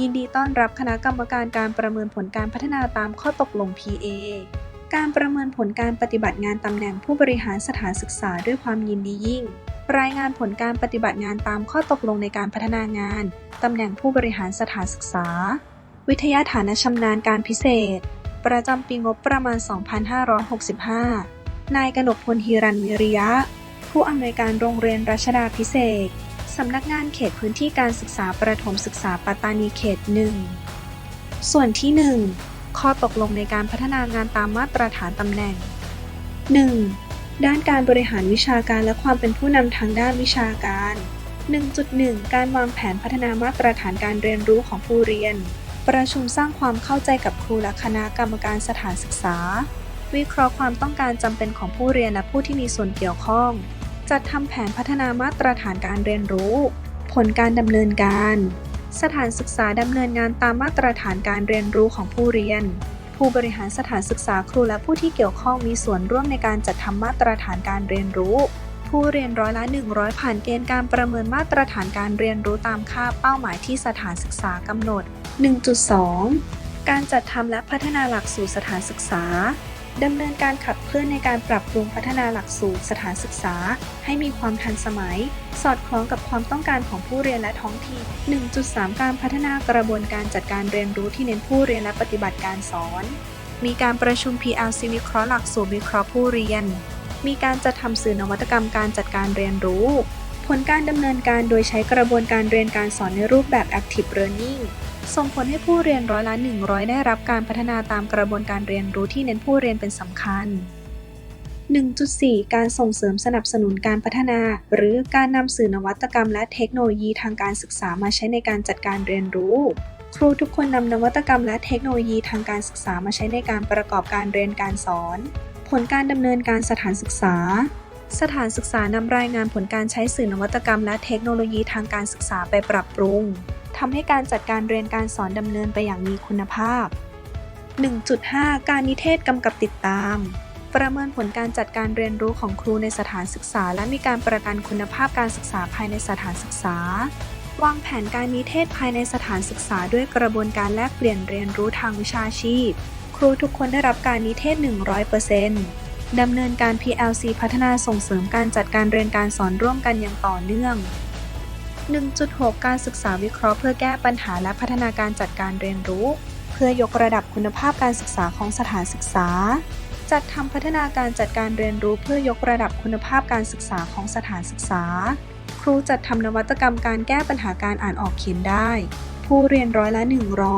ยินดีต้อนรับคณะกรรมการการประเมินผลการพัฒนาตามข้อตกลง PA การประเมินผลการปฏิบัติงานตำแหน่งผู้บริหารสถานศึกษาด้วยความยินดียิ่ง รายงานผลการปฏิบัติงานตามข้อตกลงในการพัฒนางานตำแหน่งผู้บริหารสถานศึกษา วิทยาฐานชำนาญการพิเศษ ประจำปีงบประมาณ 2565 นายกนกพลฮีรันวิริยะ ผู้อำนวยการโรงเรียนรัชดาพิเศษ สำนักงานเขตพื้นที่การศึกษาประถมศึกษาปัตตานีเขตหนึ่งส่วนที่ 1 ข้อตกลงในการพัฒนางานตามมาตรฐานตำแหน่ง 1. ด้านการบริหารวิชาการและความเป็นผู้นำทางด้านวิชาการ 1.1 การวางแผนพัฒนามาตรฐานการเรียนรู้ของผู้เรียน ประชุมสร้างความเข้าใจกับครูและคณะกรรมการสถานศึกษา วิเคราะห์ความต้องการจำเป็นของผู้เรียนและผู้ที่มีส่วนเกี่ยวข้อง จัดทำแผนพัฒนามาตรฐานการเรียนรู้ ผลการดำเนินการ สถานศึกษาดำเนินงานตามมาตรฐานการเรียนรู้ของผู้เรียน ผู้บริหารสถานศึกษาครูและผู้ที่เกี่ยวข้องมีส่วนร่วมในการจัดทำมาตรฐานการเรียนรู้ ผู้เรียนร้อยละ 100 ผ่านเกณฑ์การประเมินมาตรฐานการเรียนรู้ตามค่าเป้าหมายที่สถานศึกษากำหนด 1.2 การจัดทำและพัฒนาหลักสูตรสถานศึกษา ดำเนินการขับเคลื่อนในการปรับปรุงพัฒนาหลักสูตรสถานศึกษา ให้มีความทันสมัย สอดคล้องกับความต้องการของผู้เรียนและท้องถิ่น 1.3 การพัฒนากระบวนการจัดการเรียนรู้ที่เน้นผู้เรียนและปฏิบัติการสอน มีการประชุม PLC วิเคราะห์หลักสูตรวิเคราะห์ผู้เรียน มีการจัดทำสื่อนวัตกรรมการจัดการเรียนรู้ ผลการดำเนินการโดยใช้กระบวนการเรียนการสอนในรูปแบบ Active Learning ส่งผลให้ผู้เรียนร้อยละ100 ได้รับการพัฒนาตามกระบวนการเรียนรู้ที่เน้นผู้เรียนเป็นสำคัญ 1.4 การส่งเสริมสนับสนุนการพัฒนา หรือการนำสื่อนวัตกรรมและเทคโนโลยีทางการศึกษามาใช้ในการจัดการเรียนรู้ ครูทุกคนนำนวัตกรรมและเทคโนโลยีทางการศึกษามาใช้ในการประกอบการเรียนการสอน ผลการดำเนินการสถานศึกษา สถานศึกษานำรายงานผลการใช้สื่อนวัตกรรมและเทคโนโลยีทางการศึกษาไปปรับปรุง ทำให้การจัดการเรียนการสอนดำเนินไปอย่างมีคุณภาพ 1.5 การนิเทศกำกับติดตาม ประเมินผลการจัดการเรียนรู้ของครูในสถานศึกษา และมีการประกันคุณภาพการศึกษาภายในสถานศึกษาวางแผนการนิเทศภายในสถานศึกษาด้วยกระบวนการแลกเปลี่ยนเรียนรู้ทางวิชาชีพ ครูทุกคนได้รับการนิเทศ 100%ดำเนินการ PLC พัฒนาส่งเสริมการจัดการเรียนการสอนร่วมกันอย่างต่อเนื่อง 1.6 การศึกษาวิเคราะห์เพื่อแก้ปัญหาและพัฒนาการจัดการเรียนรู้ เพื่อยกระดับคุณภาพการศึกษาของสถานศึกษา จัดทำพัฒนาการจัดการเรียนรู้เพื่อยกระดับคุณภาพการศึกษาของสถานศึกษา ครูจัดทำนวัตกรรมการแก้ปัญหาการอ่านออกเขียนได้ ผู้เรียนร้อยละ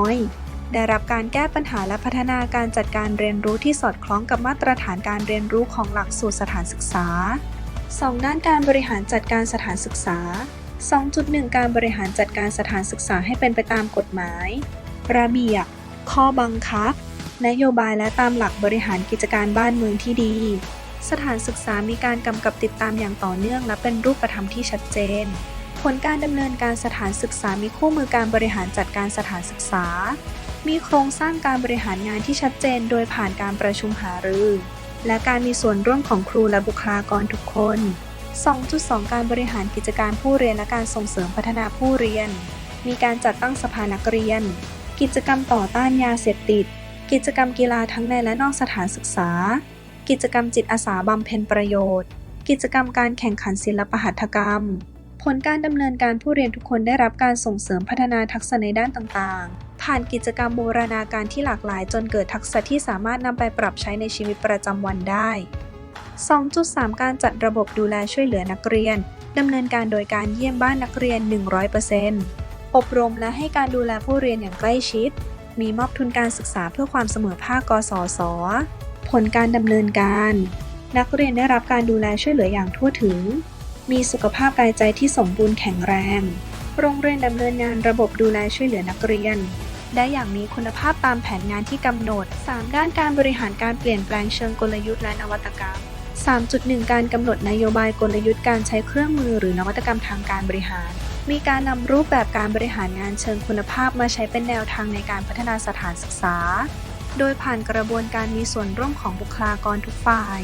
100 ได้รับการแก้ปัญหาและพัฒนาการจัดการเรียนรู้ที่สอดคล้องกับมาตรฐานการเรียนรู้ของหลักสูตรสถานศึกษา 2 ด้านการบริหารจัดการสถานศึกษา 2.1 การบริหารจัดการสถานศึกษาให้เป็นไปตามกฎหมาย ระเบียบ ข้อบังคับ นโยบายและตามหลักบริหารกิจการบ้านเมืองที่ดี สถานศึกษามีการกำกับติดตามอย่างต่อเนื่อง และเป็นรูปธรรมที่ชัดเจน ผลการดำเนินการสถานศึกษามีคู่มือการบริหารจัดการสถานศึกษา มีโครงสร้างการบริหารงานที่ชัดเจน โดยผ่านการประชุมหารือ และการมีส่วนร่วมของครูและบุคลากรทุกคน 2.2 การบริหารกิจการผู้เรียนและการส่งเสริมพัฒนาผู้เรียน มีการจัดตั้งสภานักเรียน กิจกรรมต่อต้านยาเสพติด กิจกรรมกีฬาทั้งในและนอกสถานศึกษา กิจกรรมจิตอาสาบำเพ็ญประโยชน์ กิจกรรมการแข่งขันศิลปหัตถกรรม ผลการดำเนินการผู้เรียนทุกคนได้รับการส่งเสริมพัฒนาทักษะในด้านต่างๆ ผ่านกิจกรรมบูรณาการที่หลากหลาย จนเกิดทักษะที่สามารถนำไปปรับใช้ในชีวิตประจำวันได้ 2.3 การจัดระบบดูแลช่วยเหลือนักเรียน ดำเนินการโดยการเยี่ยมบ้านนักเรียน 100%อบรมและให้การดูแลผู้เรียนอย่างใกล้ชิด มีมอบทุนการศึกษาเพื่อความเสมอภาค กสศผลการดำเนินการ นักเรียนได้รับการดูแลช่วยเหลืออย่างทั่วถึง มีสุขภาพกายใจที่สมบูรณ์แข็งแรง โรงเรียนดำเนินงานระบบดูแลช่วยเหลือนักเรียนได้อย่างมีคุณภาพตามแผนงานที่กำหนด 3 ด้านการบริหารการเปลี่ยนแปลงเชิงกลยุทธ์และนวัตกรรม 3.1 การกำหนดนโยบายกลยุทธ์การใช้เครื่องมือหรือนวัตกรรมทางการบริหาร มีการนำรูปแบบการบริหารงานเชิงคุณภาพมาใช้เป็นแนวทางในการพัฒนาสถานศึกษา โดยผ่านกระบวนการมีส่วนร่วมของบุคลากรทุกฝ่าย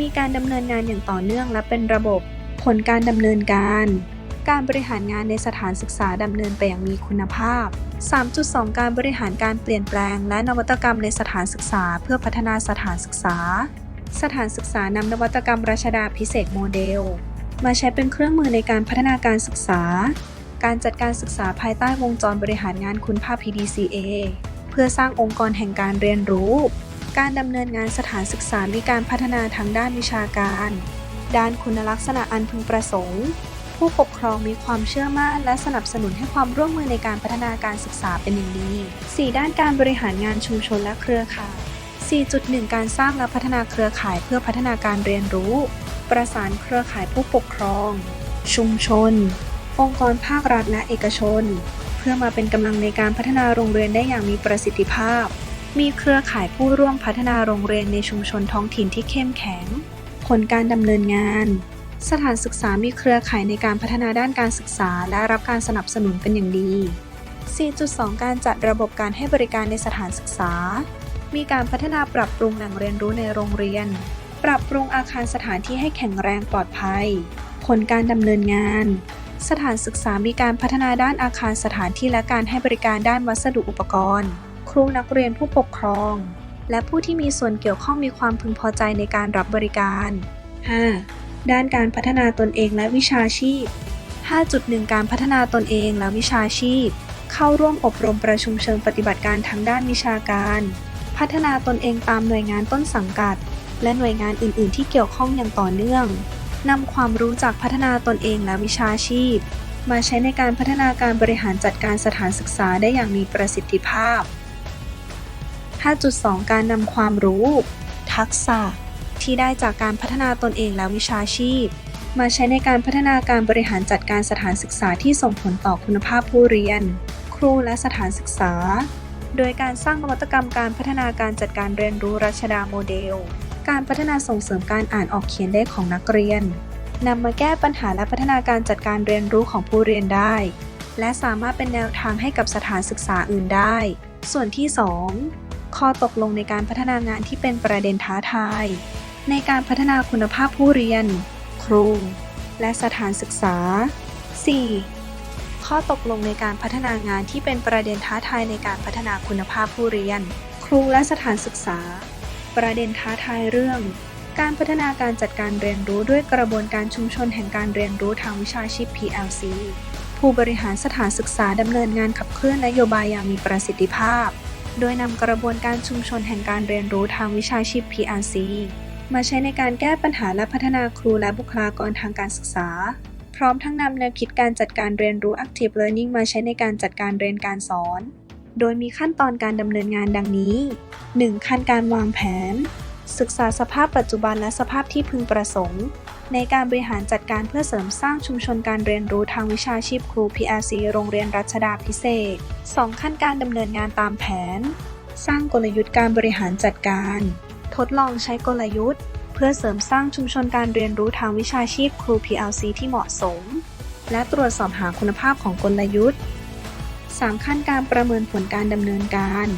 มีการดำเนินงานอย่างต่อเนื่องและเป็นระบบ ผลการดำเนินการ การบริหารงานในสถานศึกษาดำเนินไปอย่างมีคุณภาพ 3.2 การบริหารการเปลี่ยนแปลง และนวัตกรรมในสถานศึกษา เพื่อพัฒนาสถานศึกษา สถานศึกษานำนวัตกรรมรัชดาพิเศษโมเดล มาใช้เป็นเครื่องมือในการพัฒนาการศึกษา การจัดการศึกษาภายใต้วงจรบริหารงานคุณภาพ PDCA เพื่อสร้างองค์กรแห่งการเรียนรู้ การดำเนินงานสถานศึกษามีการพัฒนาทางด้านวิชาการ ด้านคุณลักษณะอันพึงประสงค์ ผู้ปกครองมีความเชื่อมั่นและสนับสนุนให้ความร่วมมือในการพัฒนาการศึกษาเป็นอย่างดี 4 ด้านการบริหารงานชุมชนและเครือข่าย 4.1 การสร้างและพัฒนาเครือข่ายเพื่อพัฒนาการเรียนรู้ ประสานเครือข่ายผู้ปกครอง ชุมชน องค์กรภาครัฐและเอกชน เพื่อมาเป็นกำลังในการพัฒนาโรงเรียนได้อย่างมีประสิทธิภาพ มีเครือข่ายผู้ร่วมพัฒนาโรงเรียนในชุมชนท้องถิ่นที่เข้มแข็ง ผลการดำเนินงาน สถานศึกษามีเครือข่ายในการพัฒนาด้านการศึกษา และรับการสนับสนุนเป็นอย่างดี 4.2 การจัดระบบการให้บริการในสถานศึกษา มีการพัฒนาปรับปรุงแหล่งเรียนรู้ในโรงเรียน ปรับปรุงอาคารสถานที่ให้แข็งแรงปลอดภัย ผลการดำเนินงาน สถานศึกษามีการพัฒนาด้านอาคารสถานที่และการให้บริการด้านวัสดุอุปกรณ์ ครูนักเรียนผู้ปกครอง และผู้ที่มีส่วนเกี่ยวข้องมีความพึงพอใจในการรับบริการ 5. ด้านการพัฒนาตนเองและวิชาชีพ 5.1 การพัฒนาตนเองและวิชาชีพ เข้าร่วมอบรมประชุมเชิงปฏิบัติการทางด้านวิชาการ พัฒนาตนเองตามหน่วยงานต้นสังกัด และหน่วยงานอื่น ๆ ที่เกี่ยวข้องอย่างต่อเนื่องนำความรู้จากพัฒนาตนเองและวิชาชีพ มาใช้ในการพัฒนาการบริหารจัดการสถานศึกษาได้อย่างมีประสิทธิภาพ 5.2 การนำความรู้ ทักษะ ที่ได้จากการพัฒนาตนเองและวิชาชีพ มาใช้ในการพัฒนาการบริหารจัดการสถานศึกษาที่ส่งผลต่อคุณภาพผู้เรียน ครูและสถานศึกษา โดยการสร้างนวัตกรรมการพัฒนาการจัดการเรียนรู้รัชดาโมเดล การพัฒนาส่งเสริมการอ่านออกเขียนได้ของนักเรียนนำมาแก้ปัญหาและพัฒนาการจัดการเรียนรู้ของผู้เรียนได้ และสามารถเป็นแนวทางให้กับสถานศึกษาอื่นได้ ส่วนที่ 2 ข้อตกลงในการพัฒนางานที่เป็นประเด็นท้าทาย ในการพัฒนาคุณภาพผู้เรียน ครู และสถานศึกษา 4. ข้อตกลงในการพัฒนางานที่เป็นประเด็นท้าทายในการพัฒนาคุณภาพผู้เรียน ครูและสถานศึกษา ประเด็นท้าทายเรื่อง การพัฒนาการจัดการเรียนรู้ด้วยกระบวนการชุมชนแห่งการเรียนรู้ทางวิชาชีพ PLC ผู้บริหารสถานศึกษาดำเนินงานขับเคลื่อนนโยบายอย่างมีประสิทธิภาพ โดยนำกระบวนการชุมชนแห่งการเรียนรู้ทางวิชาชีพ PRC มาใช้ในการแก้ปัญหาและพัฒนาครูและบุคลากรทางการศึกษา พร้อมทั้งนำแนวคิดการจัดการเรียนรู้ Active Learning มาใช้ในการจัดการเรียนการสอน โดยมีขั้นตอนการดำเนินงานดังนี้ 1. ขั้นการวางแผน ศึกษาสภาพปัจจุบันและสภาพที่พึงประสงค์ ในการบริหารจัดการเพื่อเสริมสร้างชุมชนการเรียนรู้ทางวิชาชีพครู PRC โรงเรียนรัชดาพิเศษ 2. ขั้นการดำเนินงานตามแผน สร้างกลยุทธ์การบริหารจัดการ ทดลองใช้กลยุทธ์ เพื่อเสริมสร้างชุมชนการเรียนรู้ทางวิชาชีพครู PLC ที่เหมาะสม และตรวจสอบหาคุณภาพของกลยุทธ์ 3. ขั้นการประเมินผลการดำเนินการ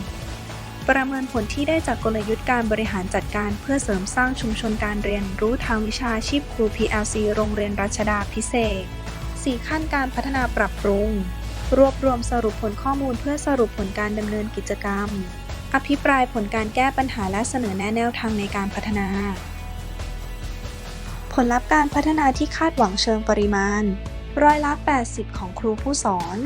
ประเมินผลที่ได้จากกลยุทธ์การบริหารจัดการ เพื่อเสริมสร้างชุมชนการเรียนรู้ทางวิชาชีพครู PLC โรงเรียนรัชดาพิเศษ 4. ขั้นการพัฒนาปรับปรุง รวบรวมสรุปผลข้อมูลเพื่อสรุปผลการดำเนินกิจกรรม อภิปรายผลการแก้ปัญหาและเสนอแนะแนวทางในการพัฒนา ผลลัพธ์การพัฒนาที่คาดหวังเชิงปริมาณ ร้อยละ 80 ของครูผู้สอน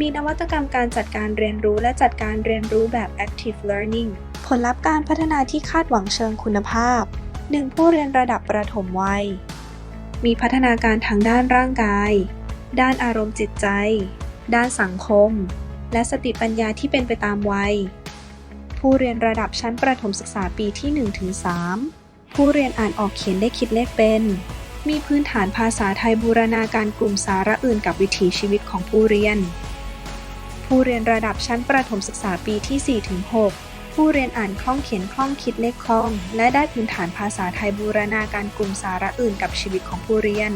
มีนวัตกรรมการจัดการเรียนรู้และจัดการเรียนรู้แบบ active learning ผลลัพธ์การพัฒนาที่คาดหวังเชิงคุณภาพ 1. ผู้เรียนระดับประถมวัย มีพัฒนาการทางด้านร่างกาย ด้านอารมณ์จิตใจ ด้านสังคม และสติปัญญาที่เป็นไปตามวัย ผู้เรียนระดับชั้นประถมศึกษาปีที่ 1-3 ผู้เรียนอ่านออกเขียนได้คิดเลขเป็น มีพื้นฐานภาษาไทยบูรณาการกลุ่มสาระอื่นกับวิถีชีวิตของผู้เรียน ผู้เรียนระดับชั้นประถมศึกษาปีที่ 4-6 ผู้เรียนอ่านคล่องเขียนคล่องคิดเลขคล่อง และได้พื้นฐานภาษาไทยบูรณาการกลุ่มสาระอื่นกับชีวิตของผู้เรียน